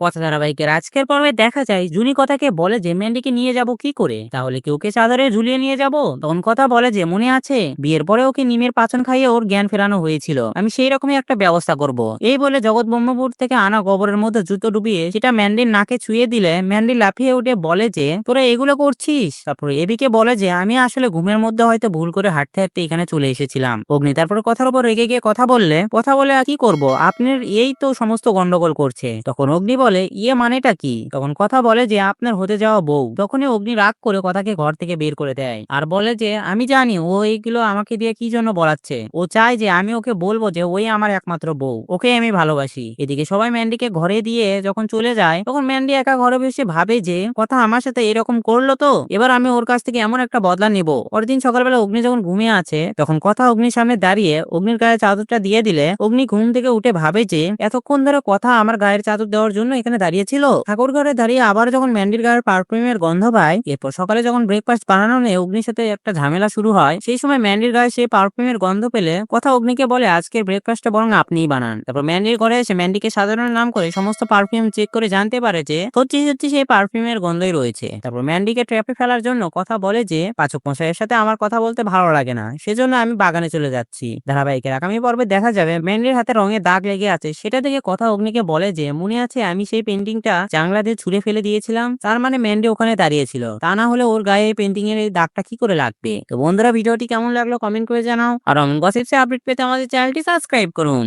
কথা ধারাবাহিকের আজকের পর্বে দেখা যায়, জুনি কথাকে বলে যে ম্যান্ডিকে নিয়ে যাব কি করে? তাহলে কি ওকে চাদরে ঝুলিয়ে নিয়ে যাব? তখন কথা বলে যে, মনে আছে, বিয়ের পরে ওকে নিমের পাচন খাইয়ে ওর জ্ঞান ফেরানো হয়েছিল। আমি সেই রকমই একটা ব্যবস্থা করব। এই বলে জগৎ ব্রহ্মপুর থেকে আনা গোবরের মধ্যে জুতো ডুবিয়ে সেটা ম্যান্ডির নাকে ছুঁয়ে দিলে ম্যান্ডি লাফিয়ে উঠে বলে যে, তোরা এগুলো করছিস? তারপর এদিকে বলে যে, আমি আসলে ঘুমের মধ্যে হয়তো ভুল করে হাঁটতে হাঁটতে এখানে চলে এসেছিলাম। অগ্নি তারপর কথার উপর রেগে গিয়ে কথা বললে, কথা বলে আর কি করব? আপনার এই তো সমস্ত গন্ডগোল করছে। তখন অগ্নি ইয়ে মানেটা কি? তখন কথা বলে যে, আপনার হতে যাওয়া বউ। তখনই অগ্নি রাগ করে কথাকে ঘর থেকে বের করে দেয় আর বলে যে, আমি জানি, ও এইগুলো আমাকে দিয়ে কি জন্য বলাচ্ছে? ও চায় যে, আমি ওকে বলব যে, ওই আমার একমাত্র বউ। ওকে আমি ভালোবাসি। এদিকে সবাই ম্যান্ডিকে ঘরে দিয়ে যখন চলে যায়, তখন ম্যান্ডি একা ঘরে বসে ভাবে যে, কথা আমার সাথে এরকম করল তো? এবার আমি ওর কাছ থেকে এমন একটা বদলা নিব। পরদিন সকালবেলা অগ্নি যখন ঘুমিয়ে আছে, তখন কথা অগ্নির সামনে দাঁড়িয়ে অগ্নির গায়ে চাদরটা দিয়ে দিলে, অগ্নি ঘুম থেকে উঠে ভাবে যে, এতক্ষণ ধরে কথা আমার গায়ের চাদর দেওয়ার জন্য এখানে দাঁড়িয়েছিল ঠাকুর ঘরে দাঁড়িয়ে আবার যখন ম্যান্ডির গায়ের পারফিউমের গন্ধ পায়, এরপর সকালে যখন ব্রেকফাস্ট বানানো নিয়ে অগ্নির সাথে একটা ঝামেলা শুরু হয়, সেই সময় ম্যান্ডির গায়ে সেই পারফিউমের গন্ধ পেলে কথা অগ্নিকে বলে, আজকের ব্রেকফাস্টটা বরং আপনিই বানান। তারপর ম্যান্ডির ঘরে এসে ম্যান্ডিকে সাধারণ নাম করে সমস্ত পারফিউম চেক করে জানতে পারে যে, সত্যি সত্যি সেই পারফিউমের গন্ধই রয়েছে। তারপর ম্যান্ডিকে ট্র্যাপে ফেলার জন্য কথা বলে যে, পাচক মশাইয়ের সাথে আমার কথা বলতে ভালো লাগে না, সেজন্য আমি বাগানে চলে যাচ্ছি। ধারাবাহিকের আগামী পর্বে দেখা যাবে ম্যান্ডির হাতে রঙের দাগ লেগে আছে, সেটা দেখে কথা অগ্নিকে বলে যে, মনে আছে আমি সেই পেন্টিংটা দিয়ে ছুঁড়ে ফেলে দিয়েছিলাম। তার মানে ম্যান্ডে ওখানে দাঁড়িয়েছিল। তা না হলে ওর গায়ে পেন্টিং এর দাগটা কি করে লাগবে? তো বন্ধুরা, ভিডিওটি কেমন লাগল কমেন্ট করে জানাও। আর অমন গসিপসে আপডেট পেতে আমাদের চ্যানেলটি সাবস্ক্রাইব করুন।